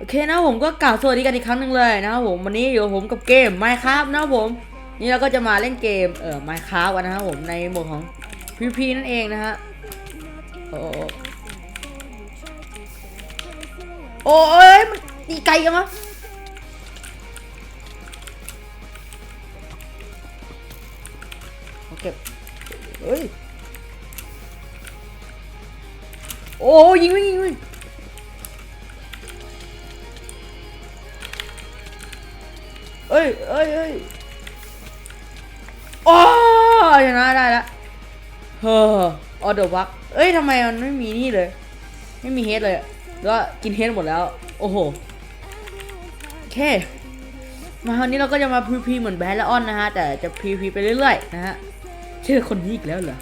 โอเคนะผมก็กล่าวสวัสดีกันอีกครั้งหนึ่งเลยนะครับผมวันนี้อยู่ผมกับเกม Minecraft นะครับผมนี่เราก็จะมาเล่นเกมเอ่อ Minecraft กันนะครับผมในโหมดของ PVP นั่นเองนะฮะโอ้โอ้ยมันตีไกลกันมะเอเก็บเฮ้ยโอ้ยิงวิ่งยิงวิ่ง เอ้ยเอ้ยเอ้ยโอ้ชนะได้ล้วเฮ้อออเดอร์วักเอ้ยทำไมมันไม่มีนี่เลย ไม่มีเฮดเลยก็กินเฮดหมดแล้ว โอ้โหโอเค มาวันนี้เราก็จะมาพีพีเหมือนแบทและออนนะฮะ แต่จะพีพีไปเรื่อยๆนะฮะชื่อคนนี้อีกแล้วเหรอ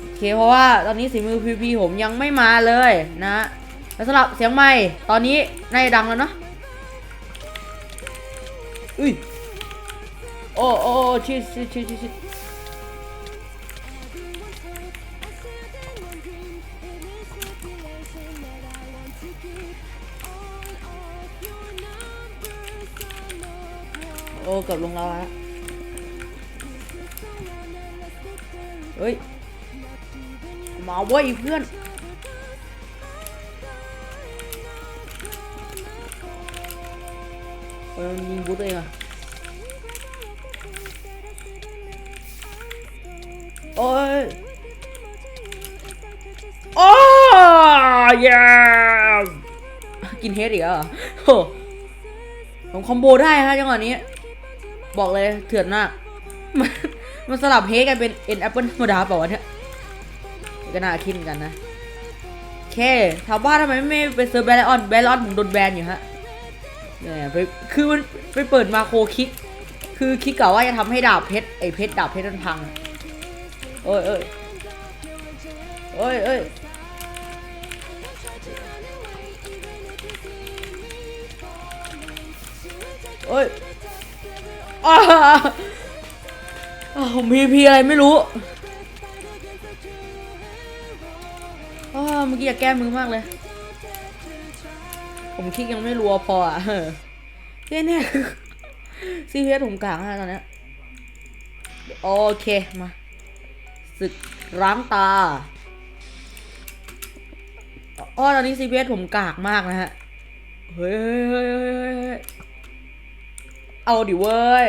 โอเคเพราะว่าตอนนี้สีมือพีพีผมยังไม่มาเลยนะฮะแล้วสำหรับเสียงใหม่ตอนนี้น่าจะดังแล้วเนาะ อุ้ยโอ้โอ้โอ้ชิดชิดชิดชิดชิด มาเว้ยเพื่อนยิงบูทตัวเองอะโอ้ยโอ้ยกินเฮดอีกแล้วเหรอโอ้ผมคอมโบได้ฮะจังหวะนี้ บอกเลยเถื่อนมาก มันมันสลับเฮดกันเป็นเอ็นแอปเปิลธรรมดาเปล่าวะเนี่ยก็น่าคิดเหมือนกันนะ โอเคถามว่าทำไมไม่ไปเซิร์แบลออนแบลออนผมโดนแบนอยู่ฮะ เนี่ยไปคือมันไปเปิดมาโคคิกคือคิดกะว่าจะทำให้ดาบเพชรไอเพชรดาบเพชรมันพังอะโอ้ยเอ้ยโอ้ยเอ้ยโอ้ยอ้าอ้าวผมพีพีอะไรไม่รู้อ้าวเมื่อกี้อยากแก้มือมากเลย ผมคลิกยังไม่รัวพออะเออเนี่ยเนี่ยซีเพีเอสผมกลางฮะตอนเนี้ยโอเคมาศึกร้างตาอ้อตอนนี้ CPS ผมกากมากนะฮะเฮ้ยเฮ้ยเฮ้ยเอาดิเว้ย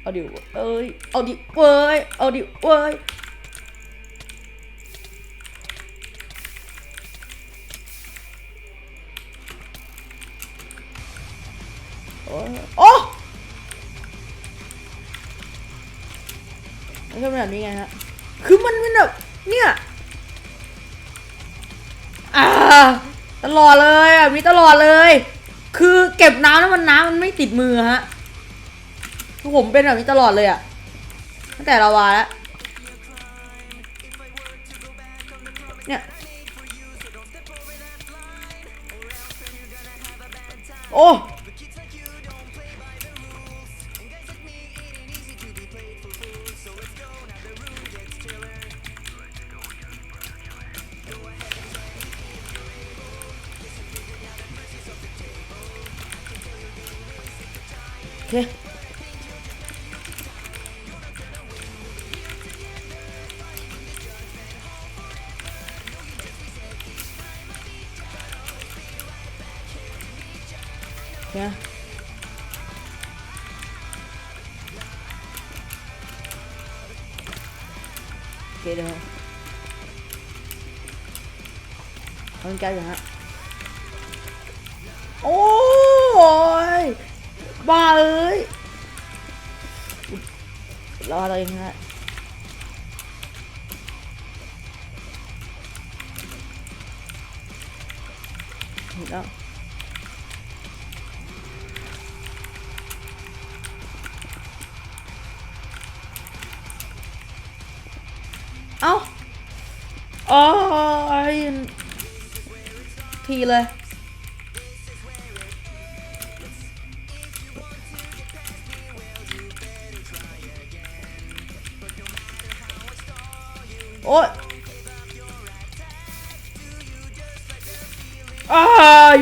เอาดิเอ้ยเอาดิเว้ยเอาดิเว้ย ไม่ใช่แบบนี้ไงฮะ คือมันเป็นแบบเนี่ยอ่าตลอดเลยอะมีตลอดเลย คือเก็บน้ำแล้วมันน้ำมันไม่ติดมือฮะคือผมเป็นแบบนี้ตลอดเลยอะตั้งแต่เราวาแล้วเนี่ยโอ้ โอเคเนี่ยโอ รอเราเองฮะเห็นแล้วเอ้าอ้ยทีเลย โอ้ยอ้า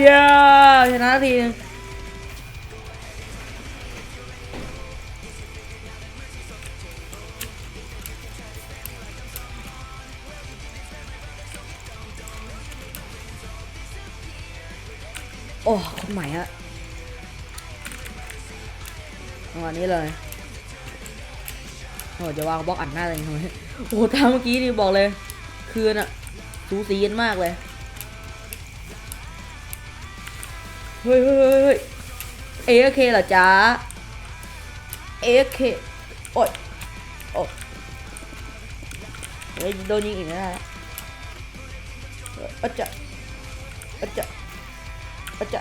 เย้ชนะทีนึงโอ้คนใหม่อะจังหวะนี้เลยโอจะวางบล็อกอัดหน้าเลยทำไมโอ้ทางเมื่อกี้นี่บอกเลย คืนอะสูสีกันมากเลย เฮ้ยเฮ้ยเฮ้ยเอเคเหรอจ๊ะเอเคโอ้ยโอ้ยเฮ้ยโดนยิงอีกไม่ได้แล้วเอ้ยอะจะอะจะอะจะ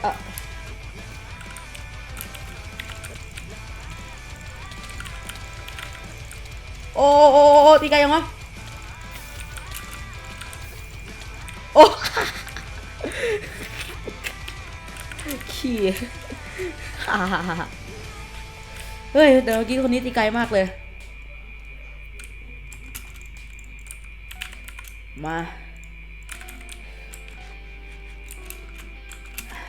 โอ้โอ้โอ้ตีไกลยังวะโอ้ขี้ฮ่าฮ่าฮ่าเฮ้ยแต่เมื่อกี้คนนี้ตีไกลมากเลย มา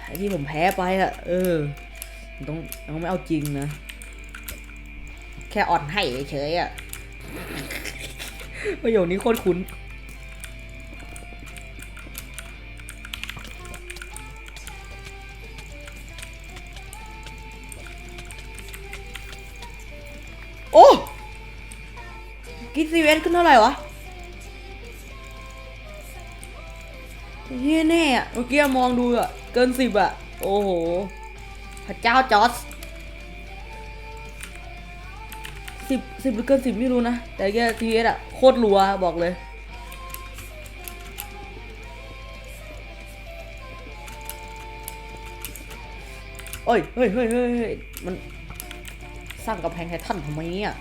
ไอที่ผมแพ้ไปอะเออต้องต้องไม่เอาจริงนะ แค่อ่อนให้เฉยอะ ประโยคนี้โคตรคุ้น โอ้กิซีเวนขึ้นเท่าไหร่วะเฮียแน่อะเมื่อกี้มองดูอะเกินสิบอะโอ้โห พระเจ้าจอร์ สิบสิบหรือเกินสิบไม่รู้นะ แต่แกทีเอสอะโคตรรัวบอกเลยเอ้ยเฮ้ย เฮ้ยเฮ้ยเฮ้ยมันสร้างกำแพงไททันทำไมเนี่ย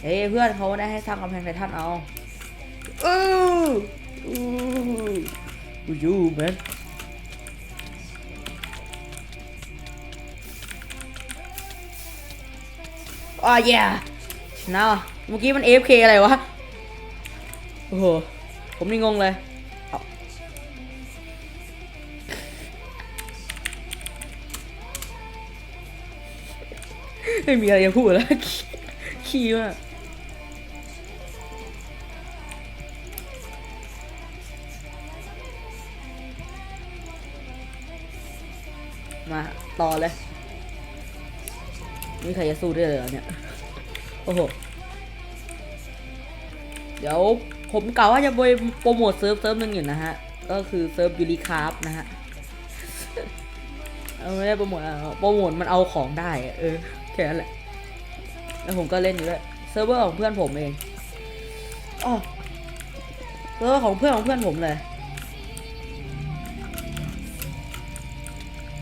เฮ้ยเพื่อนเขาไม่ได้ให้สร้างกำแพงไททันเอาเอออู้ยู แมนอ่าเย่ชนะว่ะเมื่อกี้มัน AFK อะไรวะ โอ้โห ผมนี่งงเลย ไม่มีอะไรจะพูดแล้ว ขี้ขี้มากมา ต่อเลย นี่ใครจะสู้ได้เลยเหรอเนี่ย โอ้โห เดี๋ยวผมกล่าวว่าจะไปโปรโมทเซิร์ฟเซิร์ฟหนึ่งอยู่นะฮะ ก็คือเซิร์ฟยูริคาราฟนะฮะ เอาไม่ได้โปรโมทอะโปรโมทมันเอาของได้ เออ แค่นั้นแหละ แล้วผมก็เล่นอยู่ด้วยเซิร์ฟเวอร์ของเพื่อนผมเองอ๋อเซิร์ฟของเพื่อนของเพื่อนผมเลย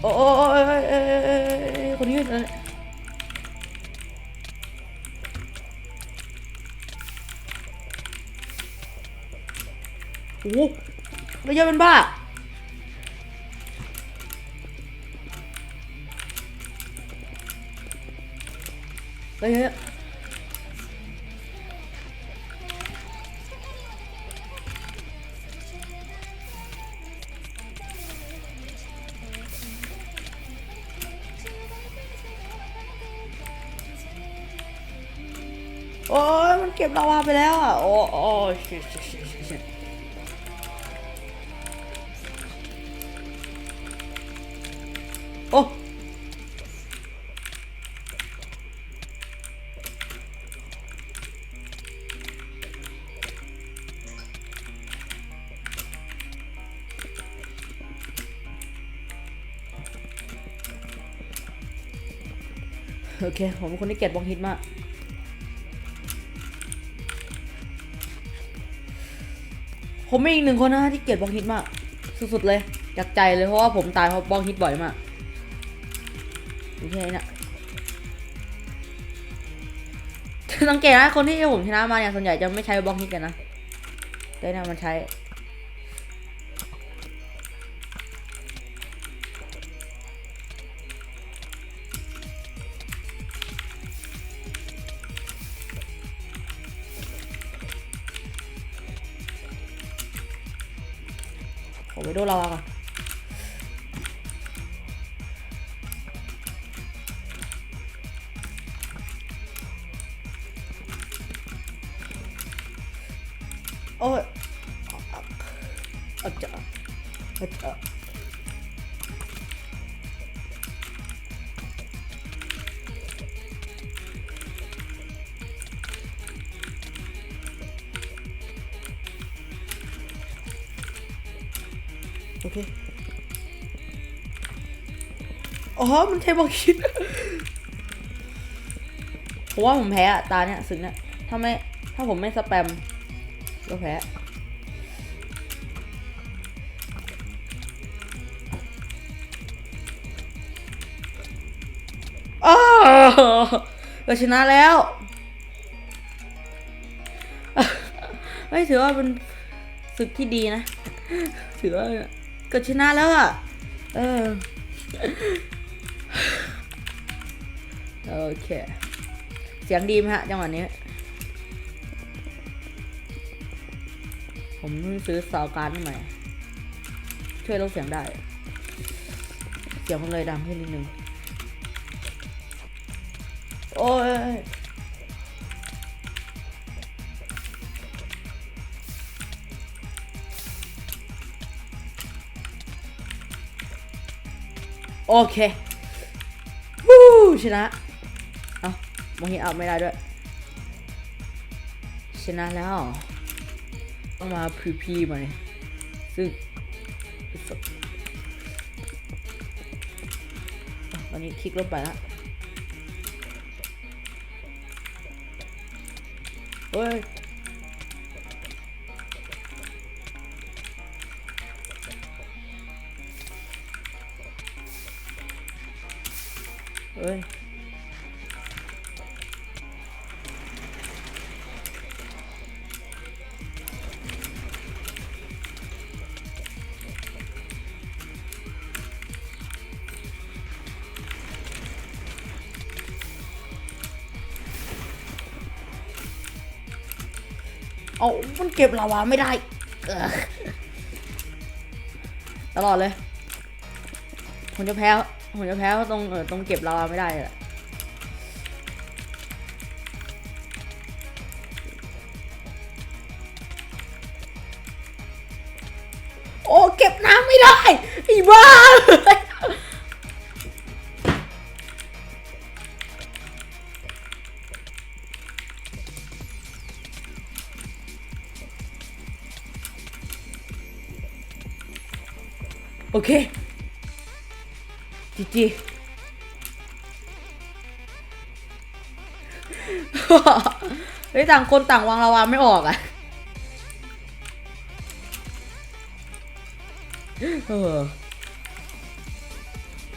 โอ้โอ้โอ้เอ้ยเอ้ยเอ้ยเอ้ยเอ้ยคนนี้ โอ้โหระยอะเป็นบ้าเฮ้ยเฮ้ยโอ้ยมันเก็บลาวาไปแล้วอะ โอ้โอ้ชิชิชิชิ โอเค ผมเป็นคนที่เกลียดบล็อกฮิตมาก ผมเป็นอีกหนึ่งคนนะที่เกลียดบล็อกฮิตมาก สุดๆเลยจากใจเลยเพราะว่าผมตายเพราะบล็อกฮิตบ่อยมากไม่ใช่นะสังเกตนะคนที่ผมชนะมาเนี่ยส่วนใหญ่จะไม่ใช้บล็อกฮิตกันนะแต่เนี่ยมันใช้ 이리 올라와봐. 어, 어쩌, 어쩌. อ๋อ มันเทบอกคิดผมว่าผมแพ้อะตาเนี่ยสึกเนี่ยถ้าไม่ถ้าผมไม่สแปมก็แพ้อ้าวเราชนะแล้วไม่ถือว่าเป็นศึกที่ดีนะ ถือว่าก็ชนะแล้วอะเออ โอเค เสียงดีไหมฮะจังหวะนี้ ผมซื้อซาวการ์ดใหม่ ช่วยลดเสียงได้ เสียงมันเลยดังขึ้นนิดนึง โอ้ยโอเค วู้ชนะ มองเห็นเอาไม่ได้ด้วย ชนะแล้ว ต้องมาพีพีมาเนี่ยซึ่งอะตอนนี้คลิกลงไปล้วเฮ้ยเฮ้ย เอามันเก็บลาวาไม่ได้ตลอดเลยผมจะแพ้ผมจะแพ้ตรงเออตรงเก็บลาวาไม่ได้แหละ โอเค จีจีเฮ้ยต่างคนต่างวางระวาไม่ออกอะเออ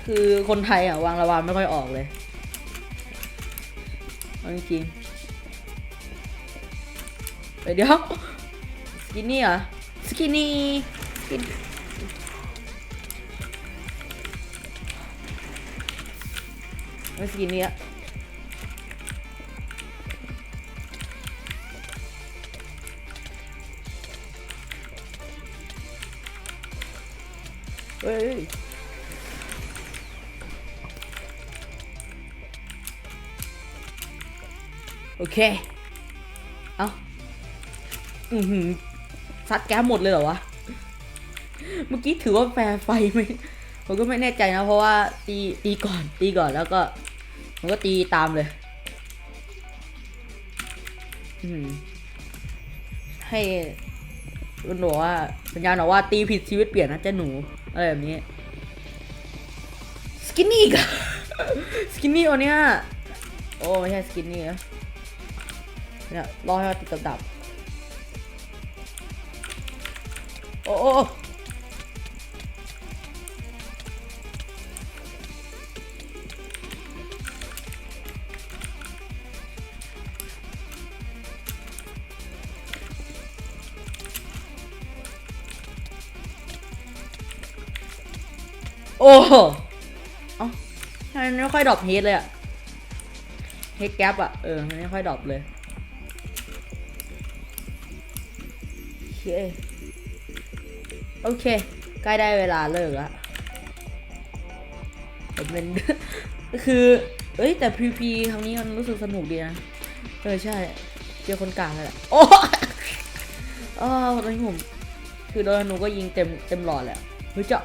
คือคนไทยอะ วางระวาไม่ค่อยออกเลยเอาจริงๆเฮ้ยเดี๋ยวสกินนี่เหรอ สกินนี่สกิน ไม่สกินนี้อะเฮ้ยโอเค เอาอือหือซัดแก๊สหมดเลยเหรอวะ เมื่อกี้ถือว่าแฟร์ไฟไหมผมก็ไม่แน่ใจนะ เพราะว่าตีตีก่อนตีก่อนแล้วก็ ผมก็ตีตามเลย อืม ให้มันบอกว่าสัญญาณบอกว่าตีผิดชีวิตเปลี่ยนนะเจ้าหนู อะไรแบบนี้ สกินนี่กสกินนี่วันเนี้ย โอ้ไม่ใช่สกินนี่นะเนี่ยรอให้มันติดกับดับ โอ้โอ้ โอ้โหเอ้าทำไมมันไม่ค่อยดรอปเฮดเลยอะเฮดแกปอะเออไม่ค่อยดรอปเลยโอเคโอเคใกล้ได้เวลาเลิกแล้วผมเป็นคือ เอ้ย แต่ PVP ครั้งนี้มันรู้สึกสนุกดีนะ เออ ใช่ เจอคนกลางเลยแหละโอ้อ๋อตอนนี้ผมคือโดนหนูก็ยิงเต็มเต็มหลอดแหละฮ้ยเจ้า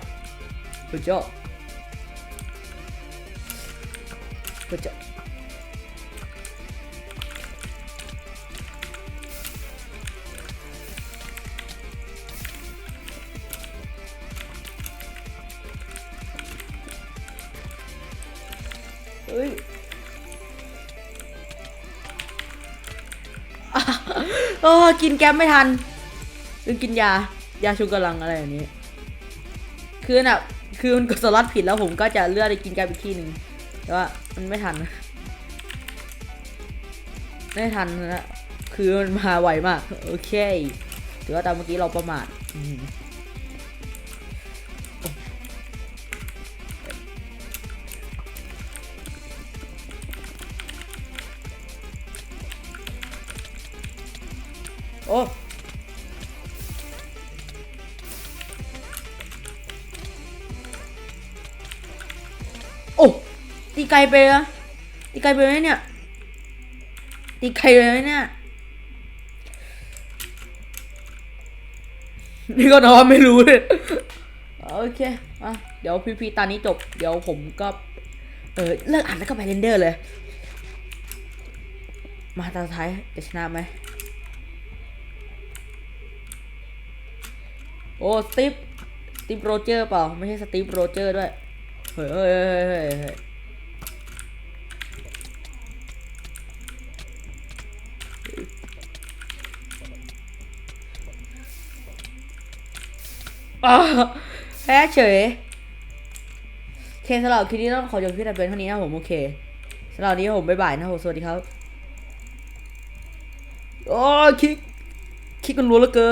เฮ้ยเจ้าเฮ้ยเจ้าเฮ้ยโอ้กินแก๊มไม่ทันลืมกินยา ยาชูกำลังอะไรอย่างนี้ คือน่ะ คือมันกดสล็อตผิดแล้วผมก็จะเลือกไปกินแก๊มอีกที่หนึ่งแต่ว่ามันไม่ทัน ไม่ทันนะคือมันมาไวมาก โอเคถือว่าตามเมื่อกี้เราประมาทโอ้ ไกลไปนะตีไกลไปไหมเนี่ยตีไกลไปไหมเนี่ยนี่ก็นอนไม่รู้เลยโอเคอะเดี๋ยวพีพีตอนนี้จบ เดี๋ยวผมก็ เออเลิกอ่านแล้วก็ไปเรนเดอร์เลย มาตาท้ายจะชนะไหมโอ้สตีฟสตีฟโรเจอร์เปล่า ไม่ใช่สตีฟโรเจอร์ด้วย เฮ้ยเฮ้ยเฮ้ย แพ้เฉยเคสำหรับคลิปนี้ต้องขอจบคลิปแต่เป็นเท่านี้นะผมโอเคสำหรับวันนี้ผมบ๊ายบายนะผมสวัสดีครับ โอ้คลิกคลิกกันรัวเหลือเกิน